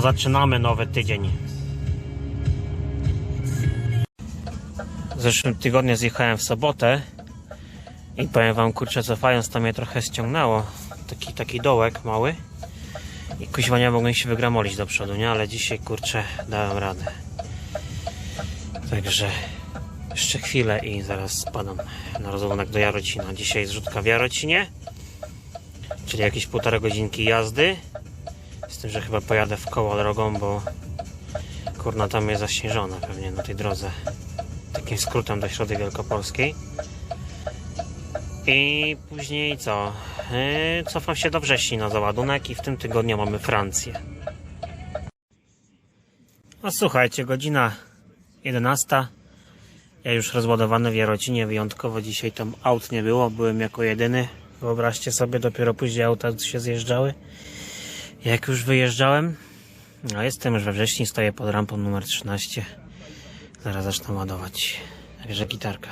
zaczynamy nowy tydzień. W zeszłym tygodniu zjechałem w sobotę i powiem wam, kurczę, cofając to mnie trochę ściągnęło. Taki, taki dołek mały. I kuźwa nie mogłem się wygramolić do przodu, nie? Ale dzisiaj, kurczę, dałem radę. Także jeszcze chwilę i zaraz spadam na rozładunek do Jarocina. Dzisiaj zrzutka w Jarocinie, czyli jakieś półtora godzinki jazdy. Tym, że chyba pojadę w koło drogą, bo kurna tam jest zaśnieżona pewnie na tej drodze. Takim skrótem do środy wielkopolskiej. I później co? Yy, cofam się do wrześni na załadunek i w tym tygodniu mamy Francję. No słuchajcie, godzina 11. Ja już rozładowany w Jarocinie, wyjątkowo dzisiaj tam aut nie było, byłem jako jedyny. Wyobraźcie sobie, dopiero później auta się zjeżdżały. Jak już wyjeżdżałem, no jestem już we wrześni, stoję pod rampą numer 13. Zaraz zacznę ładować. Także gitarka.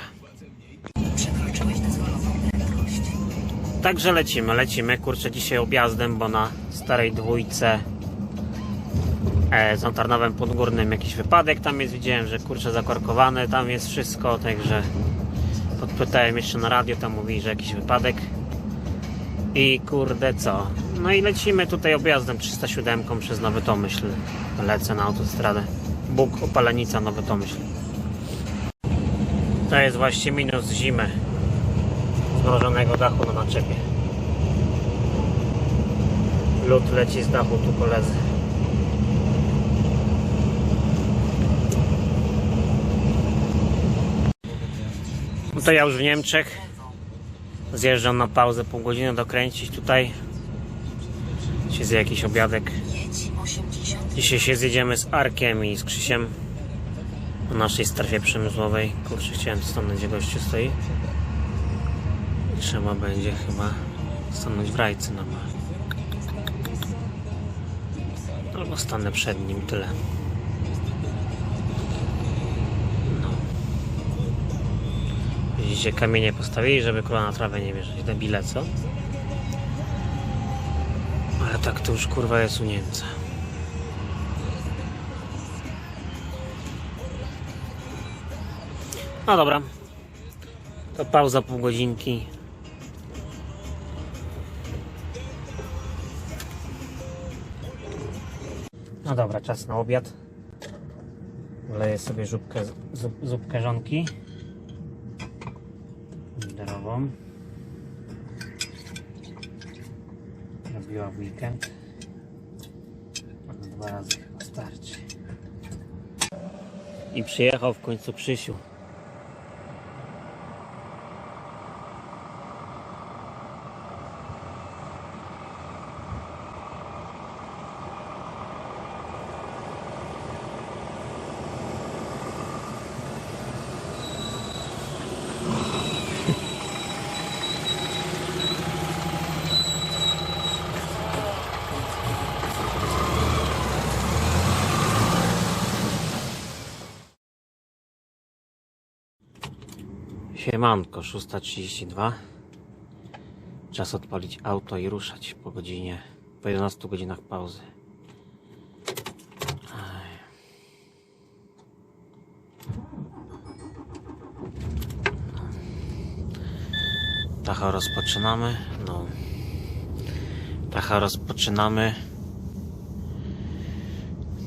Także lecimy, lecimy. Kurczę, dzisiaj objazdem, bo na starej dwójce e, z Tarnowem Podgórnym jakiś wypadek tam jest. Widziałem, że kurczę zakorkowane, tam jest wszystko, także podpytałem jeszcze na radio, tam mówili, że jakiś wypadek. I kurde co? No i lecimy tutaj objazdem 307 przez Nowy Tomyśl. Lecę na autostradę. Bóg, opalenica, Nowy Tomyśl. To jest właśnie minus zimy. Zmrożonego dachu na naczepie. Lód leci z dachu tu koledzy. No to ja już w Niemczech. Zjeżdżam na pauzę pół godziny dokręcić tutaj. Zje jakiś obiadek. Dzisiaj się zjedziemy z Arkiem i z Krzysiem na naszej strefie przemysłowej. Kurczę, chciałem stanąć, gdzie gościu stoi. Trzeba będzie chyba stanąć w rajce na ma. Albo stanę przed nim, tyle. No. Widzicie, kamienie postawili, żeby kurwa na trawę nie wjeżdżać. Debile, co? Tak to już kurwa jest u Niemca. No dobra. To pauza pół godzinki. No dobra, czas na obiad. Wleję sobie zupkę, zup, żonki. Liderową. Robiła w weekend. Dwa razy chyba starczy. I przyjechał w końcu Krzysiu. Siemanko, 6.32. Czas odpalić auto i ruszać po godzinie, po 11 godzinach pauzy. Tacha rozpoczynamy. No. Tacha rozpoczynamy.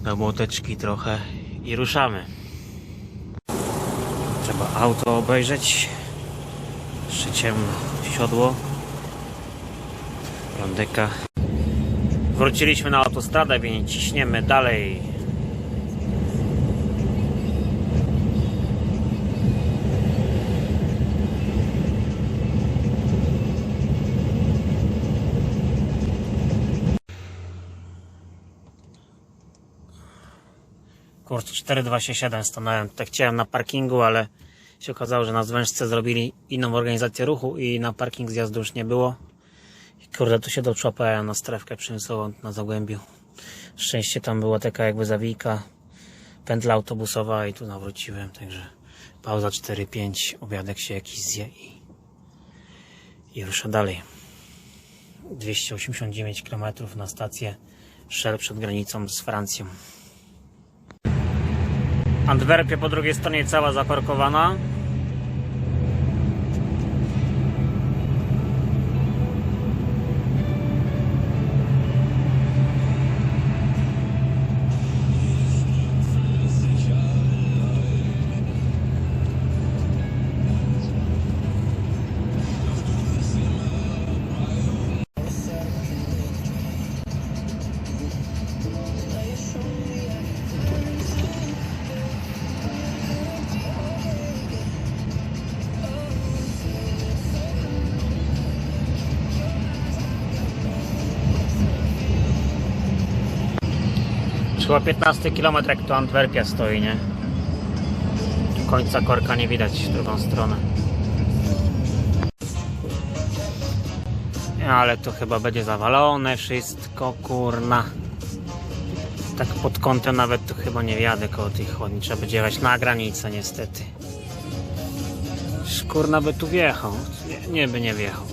Do młoteczki trochę i ruszamy. Trzeba auto obejrzeć. Jeszcze ciemno. Siodło. Wróciliśmy na autostradę, więc ciśniemy dalej. Kurczę, 4287 stanąłem. Tak chciałem na parkingu, ale się okazało, że na Zwężce zrobili inną organizację ruchu i na parking zjazdu już nie było. I kurde, tu się doczłapałem na strefkę przemysłową na Zagłębiu. Szczęście tam była taka jakby zawijka, pętla autobusowa i tu nawróciłem, także pauza 4-5, obiadek się jakiś zje i, i ruszę dalej. 289 km na stację szel przed granicą z Francją. Antwerpia po drugiej stronie cała zaparkowana. Chyba 15 km jak to Antwerpia stoi, nie? Końca korka nie widać w drugą stronę. Ale to chyba będzie zawalone wszystko, kurna. Tak pod kątem nawet to chyba nie wjadę koło tej chłodni. Trzeba będzie jechać na granicę niestety. Kurna by tu wjechał. Nie, nie by nie wjechał.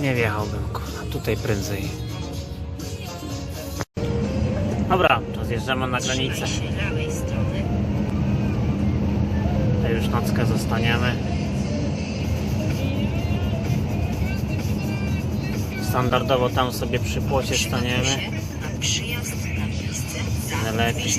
Nie wjechałbym, kurna. Tutaj prędzej. Dobra, to zjeżdżamy na granicę. To już nockę zostaniemy. Standardowo tam sobie przy płocie staniemy. Najlepiej.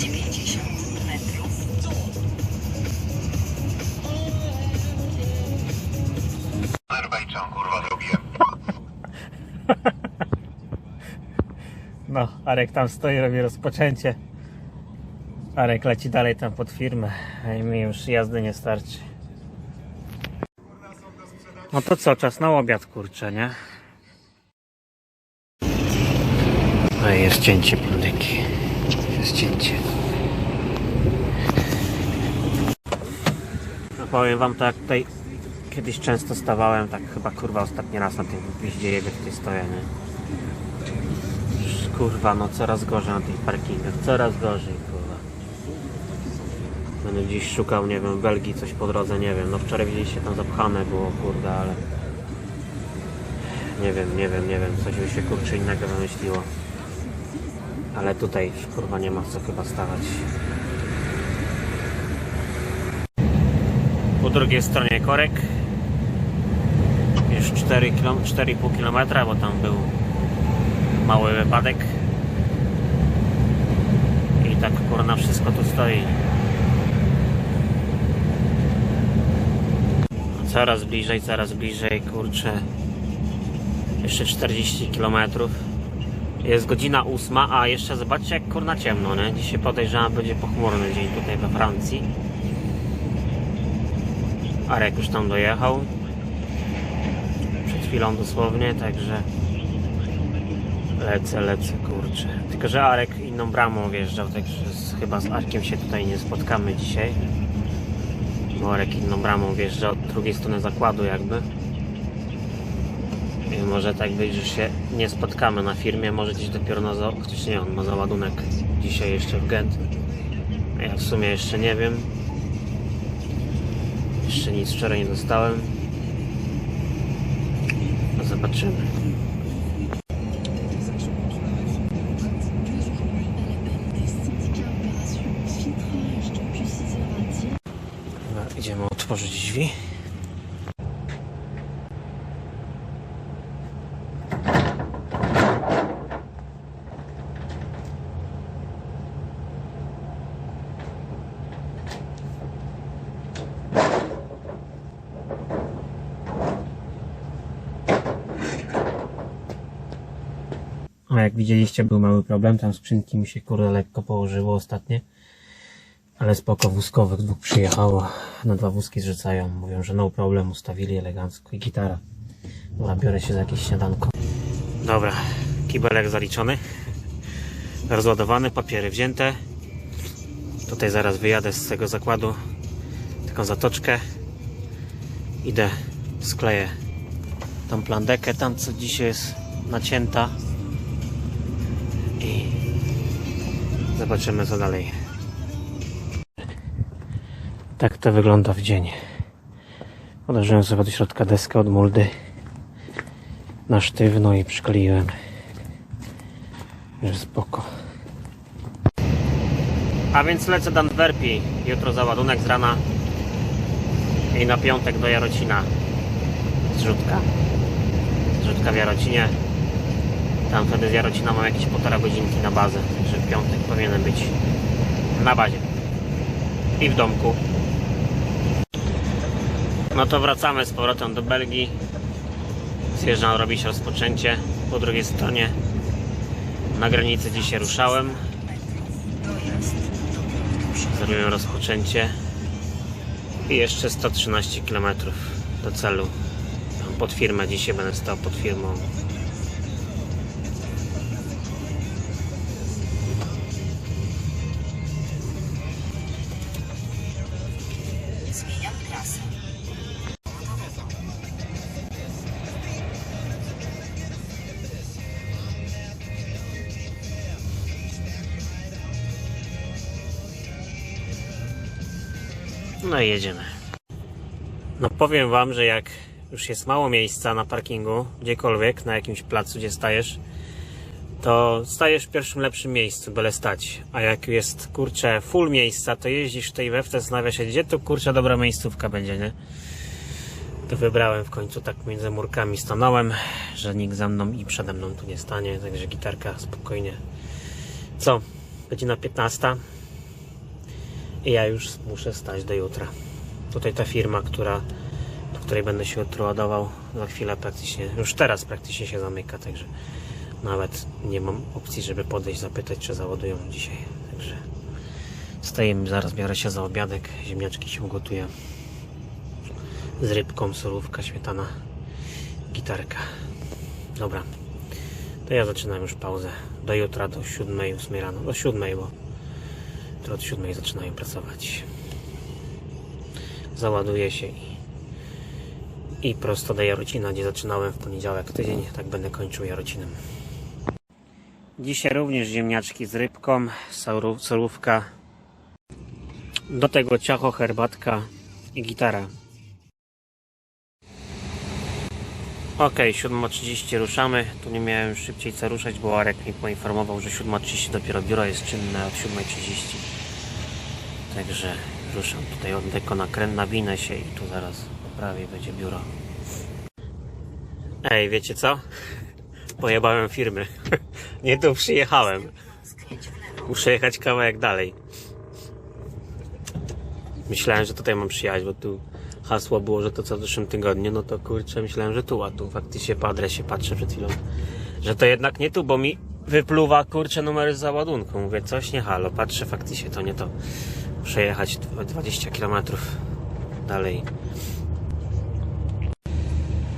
No, Arek tam stoi, robi rozpoczęcie. Arek leci dalej tam pod firmę, a mi już jazdy nie starczy. No to co, czas na obiad, kurczę, nie? No i jest cięcie plandyki. Jest cięcie. No powiem wam tak, tutaj kiedyś często stawałem, tak chyba kurwa ostatni raz na tym gwieździe jak tutaj stoję, nie? Kurwa, no coraz gorzej na tych parkingach, coraz gorzej, kurwa. Będę dziś szukał, nie wiem, Belgii coś po drodze, nie wiem. No wczoraj widzieliście tam zapchane było, kurde, ale... Nie wiem, nie wiem, nie wiem, coś by się kurczę innego wymyśliło. Ale tutaj już kurwa nie ma co chyba stawać. Po drugiej stronie korek. Już 4 km, 4,5 km, bo tam był mały wypadek. I tak kurna wszystko tu stoi. Coraz bliżej, coraz bliżej, kurczę. Jeszcze 40 km. Jest godzina 8, a jeszcze zobaczcie jak kurna ciemno, nie? Dzisiaj podejrzewam będzie pochmurny dzień tutaj we Francji. Arek już tam dojechał. Przed chwilą dosłownie, także lecę, lecę, kurczę. Tylko, że Arek inną bramą wjeżdżał, także z, chyba z Arkiem się tutaj nie spotkamy dzisiaj. Bo Arek inną bramą wjeżdżał od drugiej strony zakładu jakby. I może tak być, że się nie spotkamy na firmie, może gdzieś dopiero na za... Chociaż nie, on ma załadunek dzisiaj jeszcze w Gent. Ja w sumie jeszcze nie wiem. Jeszcze nic wczoraj nie dostałem. No Zobaczymy. Otworzyć drzwi. A jak widzieliście, był mały problem. Tam skrzynki mi się kurde lekko położyło ostatnie. Ale spoko, wózkowych dwóch przyjechało. Na dwa wózki zrzucają. Mówią, że no problem, ustawili elegancko. I gitara. Dobra, biorę się za jakieś śniadanko. Dobra, kibelek zaliczony. Rozładowany, papiery wzięte. Tutaj zaraz wyjadę z tego zakładu. Taką zatoczkę. Idę, skleję tą plandekę, tam co dzisiaj jest nacięta. I zobaczymy co dalej. Tak to wygląda w dzień. Podłożyłem sobie do środka deskę od muldy na sztywno i przykleiłem. Że spoko. A więc lecę do Antwerpii. Jutro załadunek z rana. I na piątek do Jarocina. Zrzutka. Zrzutka w Jarocinie. Tam wtedy z Jarocina mam jakieś półtora godzinki na bazę. Także w piątek powinienem być na bazie. I w domku. No to wracamy z powrotem do Belgii. Zjeżdżam robić rozpoczęcie po drugiej stronie. Na granicy dzisiaj ruszałem. Zrobiłem rozpoczęcie. I jeszcze 113 km do celu. Pod firmę dzisiaj będę stał pod firmą. No i jedziemy. No powiem wam, że jak już jest mało miejsca na parkingu, gdziekolwiek, na jakimś placu, gdzie stajesz, to stajesz w pierwszym lepszym miejscu, byle stać. A jak jest, kurczę, full miejsca, to jeździsz tej we w te zastanawia się, gdzie tu, kurczę, dobra miejscówka będzie, nie? To wybrałem w końcu tak między murkami stanąłem, że nikt za mną i przede mną tu nie stanie, także gitarka spokojnie. Co? Godzina 15. I ja już muszę stać do jutra. Tutaj ta firma, która, do której będę się jutro ładował, za chwilę praktycznie, już teraz praktycznie się zamyka, także nawet nie mam opcji, żeby podejść, zapytać, czy załadują dzisiaj. Także stajemy, zaraz biorę się za obiadek, ziemniaczki się ugotuję. Z rybką, solówka, śmietana, gitarka. Dobra, to ja zaczynam już pauzę. Do jutra, do 7, 8 rano, do 7, bo to od 7 zaczynają pracować. Załaduję się i, i prosto do Jarocina, gdzie zaczynałem w poniedziałek tydzień, tak będę kończył Jarocinem. Dzisiaj również ziemniaczki z rybką, solówka, do tego ciacho, herbatka i gitara. Ok, 7.30 ruszamy. Tu nie miałem szybciej co ruszać, bo Arek mi poinformował, że 7.30 dopiero biuro jest czynne od 7.30. Także ruszam tutaj od deko na kręt, nawinę się i tu zaraz po prawej będzie biuro. Ej, wiecie co? Pojebałem firmy. nie tu przyjechałem. Muszę jechać kawałek dalej. Myślałem, że tutaj mam przyjechać, bo tu hasło było, że to co w zeszłym tygodniu, no to kurczę, myślałem, że tu, a tu faktycznie po adresie patrzę przed chwilą, że to jednak nie tu, bo mi wypluwa kurczę numery z załadunku. Mówię, coś nie halo, patrzę, faktycznie to nie to. Muszę jechać dwa- 20 km dalej.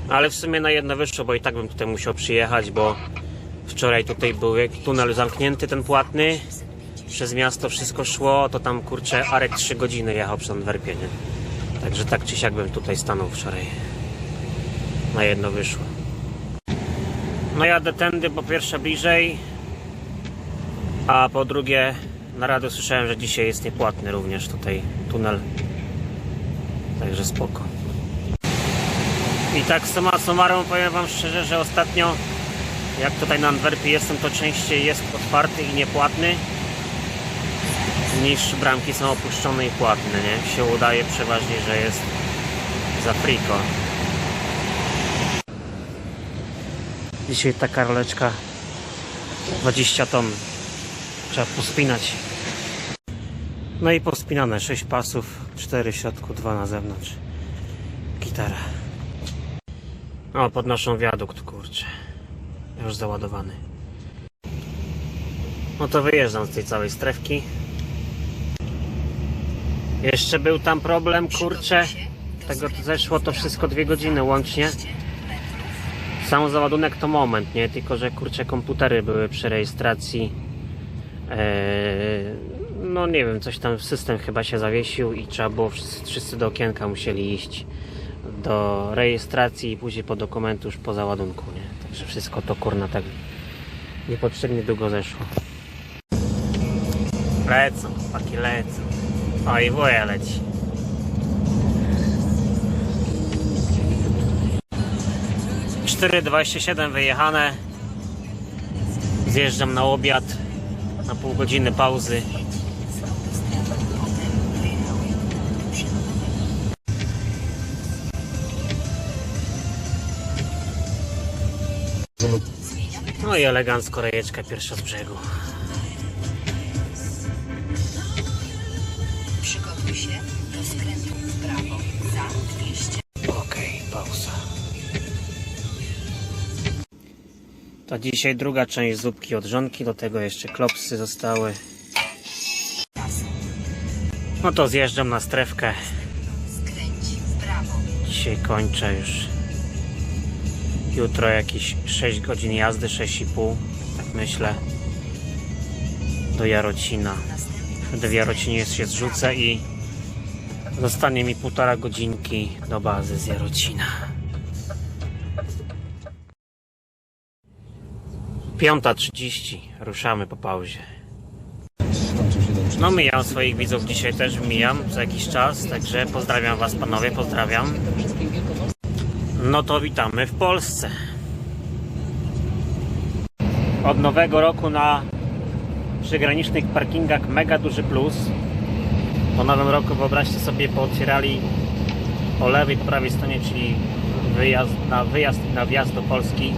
Ale w sumie na jedno wyszło, bo i tak bym tutaj musiał przyjechać, bo wczoraj tutaj był tunel zamknięty, ten płatny. Przez miasto wszystko szło, to tam kurczę Arek 3 godziny jechał przez Antwerpię, nie? Także tak czy siak bym tutaj stanął wczoraj. Na jedno wyszło. No jadę tędy po pierwsze bliżej, a po drugie na radio słyszałem, że dzisiaj jest niepłatny również tutaj tunel. Także spoko. I tak summa summarum powiem wam szczerze, że ostatnio jak tutaj na Antwerpii jestem, to częściej jest otwarty i niepłatny niż bramki są opuszczone i płatne, nie? Się udaje przeważnie, że jest za friko. Dzisiaj taka roleczka 20 ton. Trzeba pospinać. No i pospinane 6 pasów, 4 w środku, 2 na zewnątrz. Gitara. O, podnoszą wiadukt, kurczę. Już załadowany. No to wyjeżdżam z tej całej strefki. Jeszcze był tam problem, kurczę. Tego to zeszło to wszystko dwie godziny łącznie. Sam załadunek to moment, nie? Tylko, że kurczę komputery były przy rejestracji. Eee, no nie wiem, coś tam system chyba się zawiesił i trzeba było wszyscy, wszyscy do okienka musieli iść do rejestracji i później po dokumentu już po załadunku, nie? Także wszystko to kurna tak niepotrzebnie długo zeszło. Lecą, chłopaki lecą. O i woja leci. Cztery wyjechane. Zjeżdżam na obiad na pół godziny pauzy. No i elegancko rejeczka pierwsza z brzegu. To dzisiaj druga część zupki od żonki, do tego jeszcze klopsy zostały. No to zjeżdżam na strefkę. Dzisiaj kończę już. Jutro jakieś 6 godzin jazdy, 6,5, tak myślę. Do Jarocina. Wtedy w Jarocinie się zrzucę i zostanie mi półtora godzinki do bazy z Jarocina. Piąta trzydzieści. Ruszamy po pauzie. No mijam swoich widzów dzisiaj też mijam za jakiś czas, także pozdrawiam was panowie, pozdrawiam. No to witamy w Polsce. Od nowego roku na przygranicznych parkingach mega duży plus. Po nowym roku wyobraźcie sobie pootwierali po lewej, po prawej stronie, czyli wyjazd, na wyjazd i na wjazd do Polski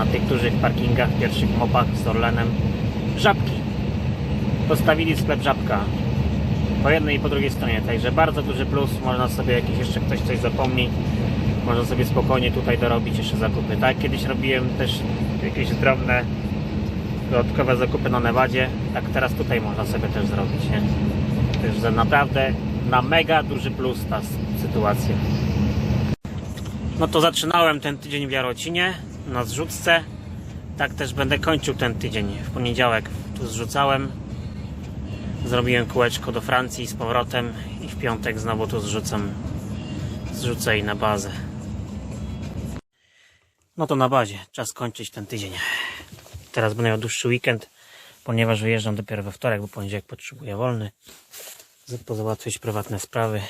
na tych dużych parkingach, pierwszych mopach z Orlenem żabki. Postawili sklep żabka po jednej i po drugiej stronie, także bardzo duży plus. Można sobie jakiś jeszcze ktoś coś zapomni, można sobie spokojnie tutaj dorobić jeszcze zakupy. Tak, kiedyś robiłem też jakieś drobne dodatkowe zakupy na Nevadzie, tak teraz tutaj można sobie też zrobić, nie? Także naprawdę na mega duży plus ta sytuacja. No to zaczynałem ten tydzień w Jarocinie na zrzutce. Tak też będę kończył ten tydzień. W poniedziałek tu zrzucałem. Zrobiłem kółeczko do Francji z powrotem i w piątek znowu tu zrzucam. Zrzucę i na bazę. No to na bazie. Czas kończyć ten tydzień. Teraz będę miał dłuższy weekend, ponieważ wyjeżdżam dopiero we wtorek, bo poniedziałek potrzebuję wolny. Pozałatwić prywatne sprawy.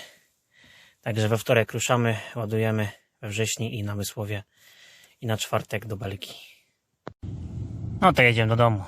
Także we wtorek ruszamy, ładujemy we wrześni i na Mysłowie i na czwartek do Belgii. No to jedziemy do domu.